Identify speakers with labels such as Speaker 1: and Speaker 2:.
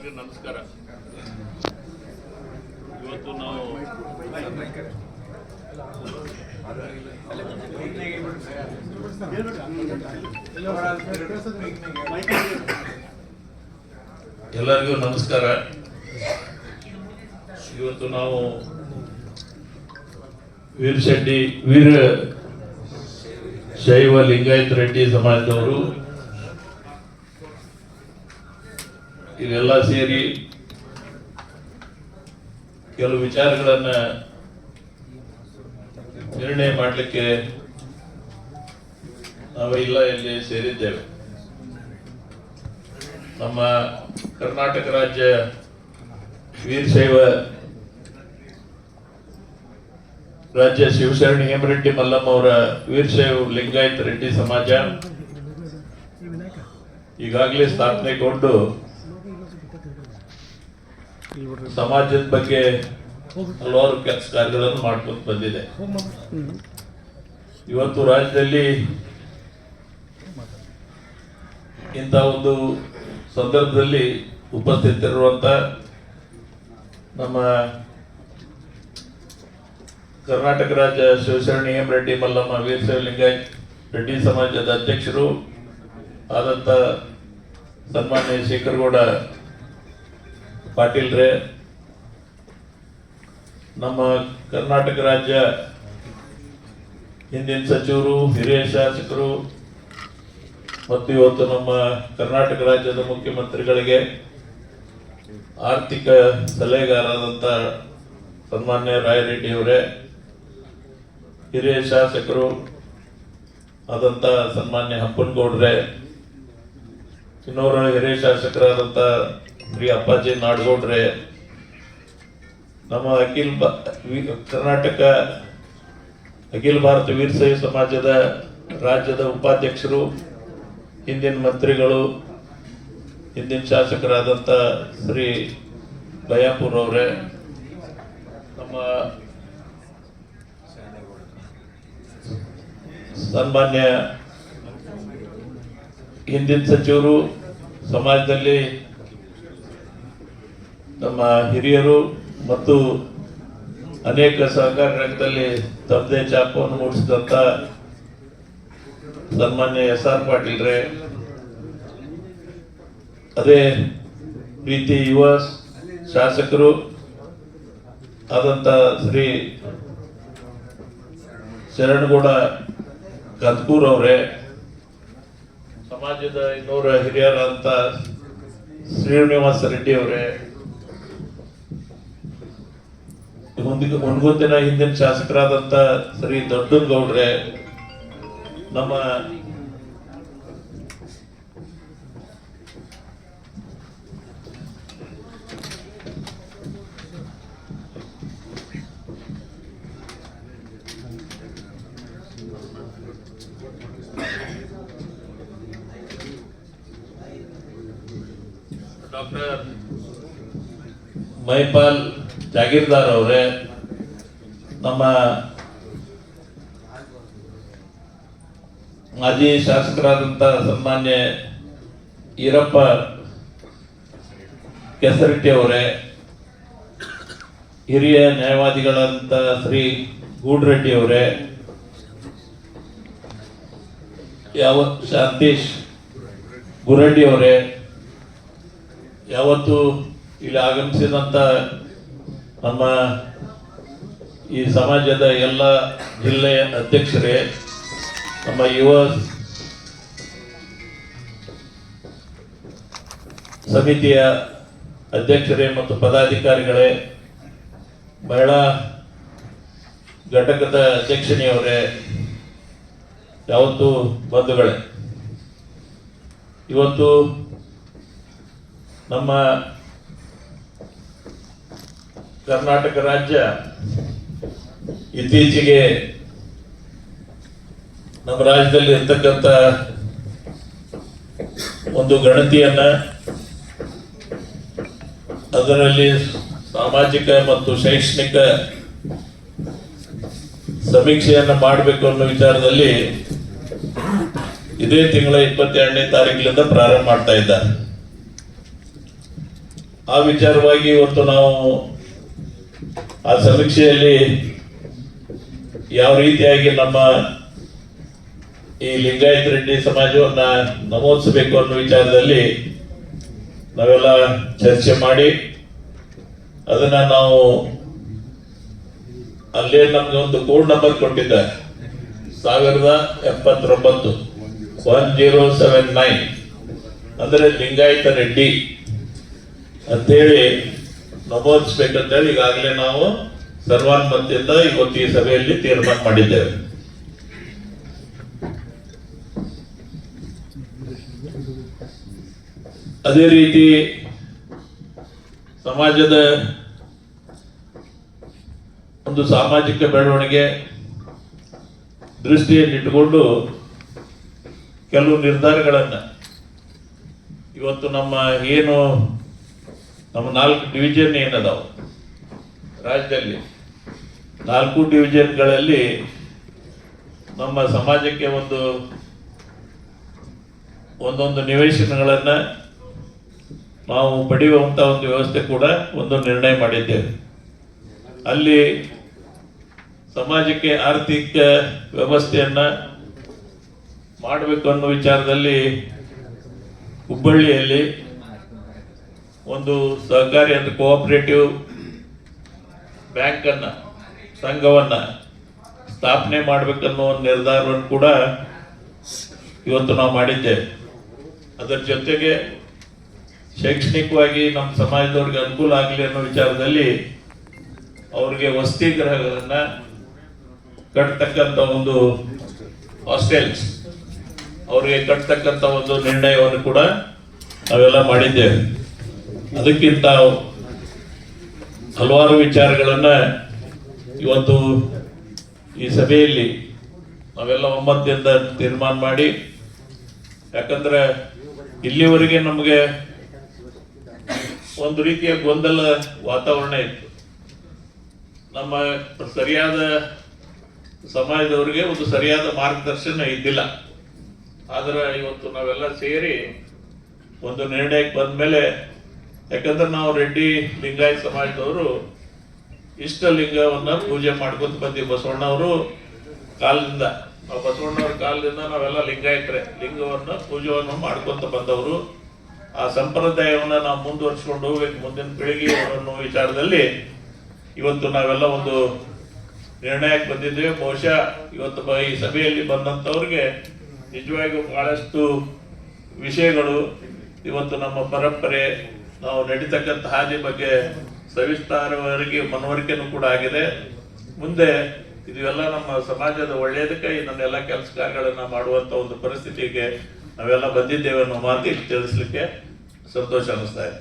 Speaker 1: ಎಲ್ಲರಿಗೂ ನಮಸ್ಕಾರ. ಇವತ್ತು ನಾವು ಎಲ್ಲರಿಗೂ ನಮಸ್ಕಾರ. ಇವತ್ತು ನಾವು ವೀರ್ ಶೆಟ್ಟಿ ವೀರ ಶೈವ ಲಿಂಗಾಯತ್ ರೆಡ್ಡಿ ಸಮಾಜದವರು ಇವೆಲ್ಲ ಸೇರಿ ಕೆಲವು ವಿಚಾರಗಳನ್ನ ನಿರ್ಣಯ ಮಾಡಲಿಕ್ಕೆ ನಾವೆಲ್ಲ ಇಲ್ಲಿ ಸೇರಿದ್ದೇವೆ. ನಮ್ಮ ಕರ್ನಾಟಕ ರಾಜ್ಯ ವೀರಶೈವ ರಾಜ್ಯ ಶಿವಶರಣಿ ಹೇಮರೆಡ್ಡಿ ಮಲ್ಲಮ್ಮ ಅವರ ವೀರಶೈವ ಲಿಂಗಾಯತ್ ರೆಡ್ಡಿ ಸಮಾಜ ಈಗಾಗಲೇ ಸ್ಥಾಪನೆಗೊಂಡು ಸಮಾಜದ ಬಗ್ಗೆ ಹಲವಾರು ಕೆಲಸ ಕಾರ್ಯಗಳನ್ನು ಮಾಡ್ಕೊಂಡು ಬಂದಿದೆ ಇವತ್ತು ರಾಜ್ಯದಲ್ಲಿ ಇಂಥ ಒಂದು ಸಂದರ್ಭದಲ್ಲಿ ಉಪಸ್ಥಿತರಿರುವಂತ ನಮ್ಮ ಕರ್ನಾಟಕ ರಾಜ್ಯ ಶಿವಶರಣಿ ಎಂ ರೆಡ್ಡಿ ಮಲ್ಲಮ್ಮ ವೀರಶೈವ ಲಿಂಗಾಯತ್ ರೆಡ್ಡಿ ಸಮಾಜದ ಅಧ್ಯಕ್ಷರು ಆದಂತ ಸನ್ಮಾನ್ಯ ಶೇಖರಗೌಡ ಪಾಟೀಲ್ರೆ, ನಮ್ಮ ಕರ್ನಾಟಕ ರಾಜ್ಯ ಹಿಂದಿನ ಸಚಿವರು, ಹಿರಿಯ ಶಾಸಕರು, ಮತ್ತು ಇವತ್ತು ನಮ್ಮ ಕರ್ನಾಟಕ ರಾಜ್ಯದ ಮುಖ್ಯಮಂತ್ರಿಗಳಿಗೆ ಆರ್ಥಿಕ ಸಲಹೆಗಾರರಾದಂಥ ಸನ್ಮಾನ್ಯ ರಾಯರೆಡ್ಡಿ ಅವರೇ, ಹಿರಿಯ ಶಾಸಕರು ಆದಂಥ ಸನ್ಮಾನ್ಯ ಹಂಪನಗೌಡ್ರೆ ಇನ್ನೋರ ಹಿರಿಯ ಶಾಸಕರಾದಂಥ ಶ್ರೀ ಅಪ್ಪಾಜಿ ನಾಡಗೌಡ್ರೆ ನಮ್ಮ ಅಖಿಲ್ ಕರ್ನಾಟಕ ಅಖಿಲ ಭಾರತ ವೀರಸೈ ಸಮಾಜದ ರಾಜ್ಯದ ಉಪಾಧ್ಯಕ್ಷರು, ಹಿಂದಿನ ಮಂತ್ರಿಗಳು, ಹಿಂದಿನ ಶಾಸಕರಾದಂಥ ಶ್ರೀ ಬಯಾಪುರ್ ಅವರೇ, ನಮ್ಮ ಸನ್ಮಾನ್ಯ ಹಿಂದಿನ ಸಚಿವರು, ಸಮಾಜದಲ್ಲಿ ನಮ್ಮ ಹಿರಿಯರು ಮತ್ತು ಅನೇಕ ಸಹಕಾರ ರಂಗದಲ್ಲಿ ತಮ್ಮದೇ ಚಾಪವನ್ನು ಮೂಡಿಸಿದಂಥ ಸನ್ಮಾನ್ಯ ಎಸ್ ಆರ್ ಪಾಟೀಲ್ರೆ ಅದೇ ರೀತಿ ಯುವ ಶಾಸಕರು ಆದಂಥ ಶ್ರೀ ಶರಣಗೌಡ ಕತ್ಕೂರ್ ಅವರೇ, ಸಮಾಜದ ಇನ್ನೂರ ಹಿರಿಯರಾದಂಥ ಶ್ರೀನಿವಾಸ ರೆಡ್ಡಿ ಅವರೇ ಮುಂದಿನ ದಿನ ಹಿಂದಿನ ಶಾಸಕರಾದಂತ ಶ್ರೀ ದೊಡ್ಡಗೌಡ್ರೆ ನಮ್ಮ ಡಾಕ್ಟರ್ ಮೈಪಾಲ್ ಜಾಗೀರ್ದಾರ್ ಅವರೇ, ನಮ್ಮ ಮಾಜಿ ಶಾಸಕರಾದಂಥ ಸನ್ಮಾನ್ಯ ಈರಪ್ಪ ಕೆಸರಟ್ಟಿ ಅವರೇ, ಹಿರಿಯ ನ್ಯಾಯವಾದಿಗಳಂತ ಶ್ರೀ ಗೂಡ್ರೆಡ್ಡಿ ಅವರೇ, ಯಾವ ಶಾಂತೇಶ್ ಗುರಡ್ಡಿ ಅವರೇ, ಯಾವತ್ತು ಇಲ್ಲಿ ಆಗಮಿಸಿದಂತ ನಮ್ಮ ಈ ಸಮಾಜದ ಎಲ್ಲ ಜಿಲ್ಲೆಯ ಅಧ್ಯಕ್ಷರೇ, ನಮ್ಮ ಯುವ ಸಮಿತಿಯ ಅಧ್ಯಕ್ಷರೇ ಮತ್ತು ಪದಾಧಿಕಾರಿಗಳೇ, ಮಹಿಳಾ ಘಟಕದ ಅಧ್ಯಕ್ಷನಿಯವರೇ, ಯಾವತ್ತು ಬಂಧುಗಳೇ. ಇವತ್ತು ನಮ್ಮ ಕರ್ನಾಟಕ ರಾಜ್ಯ ಇತ್ತೀಚೆಗೆ ನಮ್ಮ ರಾಜ್ಯದಲ್ಲಿ ಇರ್ತಕ್ಕಂಥ ಒಂದು ಗಣತಿಯನ್ನ ಅದರಲ್ಲಿ ಸಾಮಾಜಿಕ ಮತ್ತು ಶೈಕ್ಷಣಿಕ ಸಮೀಕ್ಷೆಯನ್ನ ಮಾಡಬೇಕು ಅನ್ನೋ ವಿಚಾರದಲ್ಲಿ ಇದೇ ತಿಂಗಳ ಇಪ್ಪತ್ತೆರಡನೇ ತಾರೀಕಿನಿಂದ ಪ್ರಾರಂಭ ಮಾಡ್ತಾ ಇದ್ದಾರೆ. ಆ ವಿಚಾರವಾಗಿ ಇವತ್ತು ನಾವು ಆ ಸಮೀಕ್ಷೆಯಲ್ಲಿ ಯಾವ ರೀತಿಯಾಗಿ ನಮ್ಮ ಈ ಲಿಂಗಾಯತ ರೆಡ್ಡಿ ಸಮಾಜವನ್ನ ನಮೂದಿಸಬೇಕು ಅನ್ನೋ ವಿಚಾರದಲ್ಲಿ ನಾವೆಲ್ಲ ಚರ್ಚೆ ಮಾಡಿ ಅದನ್ನ ನಾವು ಅಲ್ಲೇ ನಮ್ಗೆ ಒಂದು ಕೋಡ್ ನಂಬರ್ ಕೊಟ್ಟಿದ್ದ ಸಾವಿರದ ಎಪ್ಪತ್ತೊಂಬತ್ತು ಒನ್ ಜೀರೋ ಸೆವೆನ್ ನೈನ್. ಅಂದರೆ ಲಿಂಗಾಯತ ರೆಡ್ಡಿ ಅಂತೇಳಿ ನಮೂದಿಸ್ಬೇಕಂತೇಳಿ ಈಗಾಗಲೇ ನಾವು ಸರ್ವಾನುಮತಿಯಿಂದ ಇವತ್ತು ಈ ಸಭೆಯಲ್ಲಿ ತೀರ್ಮಾನ ಮಾಡಿದ್ದೇವೆ. ಅದೇ ರೀತಿ ಸಮಾಜದ ಒಂದು ಸಾಮಾಜಿಕ ಬೆಳವಣಿಗೆ ದೃಷ್ಟಿಯಲ್ಲಿಟ್ಟುಕೊಂಡು ಕೆಲವು ನಿರ್ಧಾರಗಳನ್ನು ಇವತ್ತು ನಮ್ಮ ಏನು ನಮ್ಮ ನಾಲ್ಕು ಡಿವಿಷನ್ ಏನದಾವ? ರಾಜ್ಯದಲ್ಲಿ. ನಾಲ್ಕು ಡಿವಿಷನ್ಗಳಲ್ಲಿ ನಮ್ಮ ಸಮಾಜಕ್ಕೆ ಒಂದು ಒಂದೊಂದು ನಿವೇಶನಗಳನ್ನು ನಾವು ಪಡೆಯುವಂತ ಒಂದು ವ್ಯವಸ್ಥೆ ಕೂಡ ಒಂದು ನಿರ್ಣಯ ಮಾಡಿದ್ದೇವೆ. ಅಲ್ಲಿ ಸಮಾಜಕ್ಕೆ ಆರ್ಥಿಕ ವ್ಯವಸ್ಥೆಯನ್ನು ಮಾಡಬೇಕು ಅನ್ನೋ ವಿಚಾರದಲ್ಲಿ ಹುಬ್ಬಳ್ಳಿಯಲ್ಲಿ ಒಂದು ಸಹಕಾರಿ ಅಂದ್ರೆ ಕೋಆಪರೇಟಿವ್ ಬ್ಯಾಂಕ್ ಅನ್ನ ಸಂಘವನ್ನ ಸ್ಥಾಪನೆ ಮಾಡಬೇಕನ್ನೋ ಒಂದು ನಿರ್ಧಾರವನ್ನು ಕೂಡ ಇವತ್ತು ನಾವು ಮಾಡಿದ್ದೇವೆ. ಅದರ ಜೊತೆಗೆ ಶೈಕ್ಷಣಿಕವಾಗಿ ನಮ್ಮ ಸಮಾಜದವ್ರಿಗೆ ಅನುಕೂಲ ಆಗಲಿ ಅನ್ನೋ ವಿಚಾರದಲ್ಲಿ ಅವ್ರಿಗೆ ವಸತಿ ಗೃಹಗಳನ್ನ ಕಟ್ತಕ್ಕಂಥ ಒಂದು ಹಾಸ್ಟೆಲ್ಸ್ ಅವರಿಗೆ ಕಟ್ತಕ್ಕಂಥ ಒಂದು ನಿರ್ಣಯವನ್ನು ಕೂಡ ನಾವೆಲ್ಲ ಮಾಡಿದ್ದೇವೆ. ಅದಕ್ಕಿಂತ ಹಲವಾರು ವಿಚಾರಗಳನ್ನು ಇವತ್ತು ಈ ಸಭೆಯಲ್ಲಿ ನಾವೆಲ್ಲ ಒಮ್ಮತದಿಂದ ತೀರ್ಮಾನ ಮಾಡಿ, ಯಾಕಂದ್ರೆ ಇಲ್ಲಿವರೆಗೆ ನಮಗೆ ಒಂದು ರೀತಿಯ ಗೊಂದಲ ವಾತಾವರಣ ಇತ್ತು. ನಮ್ಮ ಸರಿಯಾದ ಸಮಾಜದವರಿಗೆ ಒಂದು ಸರಿಯಾದ ಮಾರ್ಗದರ್ಶನ ಇದ್ದಿಲ್ಲ. ಆದರೆ ಇವತ್ತು ನಾವೆಲ್ಲ ಸೇರಿ ಒಂದು ನಿರ್ಣಯಕ್ಕೆ ಬಂದ್ಮೇಲೆ ಯಾಕಂದ್ರೆ ನಾವು ರೆಡ್ಡಿ ಲಿಂಗಾಯತ್ ಸಮಾಜದವರು ಇಷ್ಟಲಿಂಗವನ್ನ ಪೂಜೆ ಮಾಡ್ಕೊಂತ ಬಂದೀವಿ. ಬಸವಣ್ಣವರು ಕಾಲದಿಂದ. ನಾವು ಬಸವಣ್ಣವ್ರ ಕಾಲದಿಂದ ನಾವೆಲ್ಲ ಲಿಂಗಾಯತ್ರೆ. ಲಿಂಗವನ್ನ ಪೂಜೆಯನ್ನು ಮಾಡ್ಕೊತ ಬಂದವರು. ಆ ಸಂಪ್ರದಾಯವನ್ನ ನಾವು ಮುಂದುವರ್ಸ್ಕೊಂಡು ಹೋಗ್ಬೇಕು. ಮುಂದಿನ ಪೀಳಿಗೆ ಅನ್ನೋ ವಿಚಾರದಲ್ಲಿ ಇವತ್ತು ನಾವೆಲ್ಲ ಒಂದು ನಿರ್ಣಯಕ್ಕೆ ಬಂದಿದ್ದೇವೆ. ಬಹುಶಃ ಇವತ್ತು ಈ ಸಭೆಯಲ್ಲಿ ಬಂದಂಥವ್ರಿಗೆ ನಿಜವಾಗಿಯೂ ಬಹಳಷ್ಟು ವಿಷಯಗಳು ಇವತ್ತು ನಮ್ಮ ಪರಂಪರೆ ನಾವು ನಡೀತಕ್ಕಂಥ ಹಾದಿ ಬಗ್ಗೆ ಸವಿಸ್ತಾರವಾಗಿ ಮನವರಿಕೆನೂ ಕೂಡ ಆಗಿದೆ. ಮುಂದೆ ಇದೆಲ್ಲ ನಮ್ಮ ಸಮಾಜದ ಒಳ್ಳೆಯದಕ್ಕೆ ನನ್ನೆಲ್ಲ ಕೆಲಸ ಕಾರ್ಯಗಳನ್ನ ಮಾಡುವಂತ ಒಂದು ಪರಿಸ್ಥಿತಿಗೆ ನಾವೆಲ್ಲ ಬಂದಿದ್ದೇವೆ ಅನ್ನೋ ಮಾತು ಇಲ್ಲಿ ತಿಳಿಸ್ಲಿಕ್ಕೆ ಸಂತೋಷ ಅನಿಸ್ತಾ ಇದೆ.